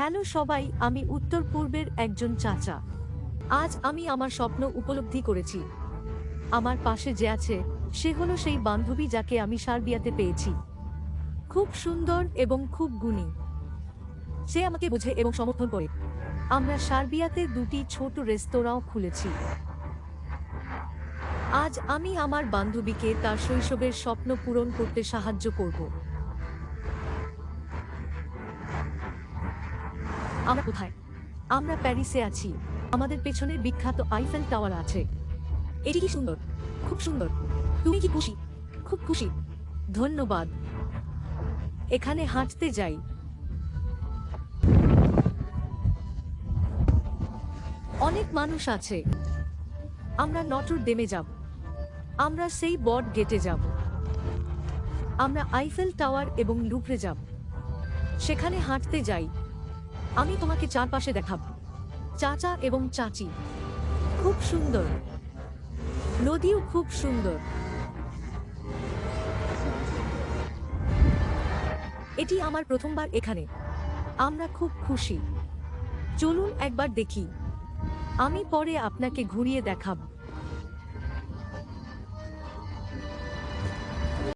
Hello সবাই, আমি উত্তর পূর্বের একজন চাচা। আজ আমি আমার স্বপ্ন উপলব্ধি করেছি। আমার পাশে যে আছে, সে হলো সেই বান্ধবী যাকে আমি সার্বিয়াতে পেয়েছি। খুব সুন্দর এবং খুব গুণী। সে আমাকে বোঝে এবং সমর্থন করে। আমরা সার্বিয়াতে দুটি ছোট রেস্তোরাঁও খুলেছি। আজ আমি আমার বান্ধবীকে তার শৈশবের স্বপ্ন পূরণ করতে সাহায্য করব। আমরা কোথায়? আমরা প্যারিসে আছি। আমাদের পেছনে বিখ্যাত আইফেল টাওয়ার আছে। এটি কি সুন্দর? খুব সুন্দর। তুমি কি খুশি? খুব খুশি। ধন্যবাদ। এখানে হাঁটতে যাই। অনেক মানুষ আছে। আমরা নটর ডেমে যাব। আমরা সেই বট গেটে যাব। আমরা আইফেল টাওয়ার এবং লুভরে যাব। সেখানে হাঁটতে যাই। আমি তোমাকে চারপাশে দেখাব। চাচা এবং চাচি। খুব সুন্দর। নদীও খুব সুন্দর। এটি আমার প্রথমবার এখানে। আমরা খুব খুশি। চলুন একবার দেখি। আমি পরে আপনাকে ঘুরিয়ে দেখাব।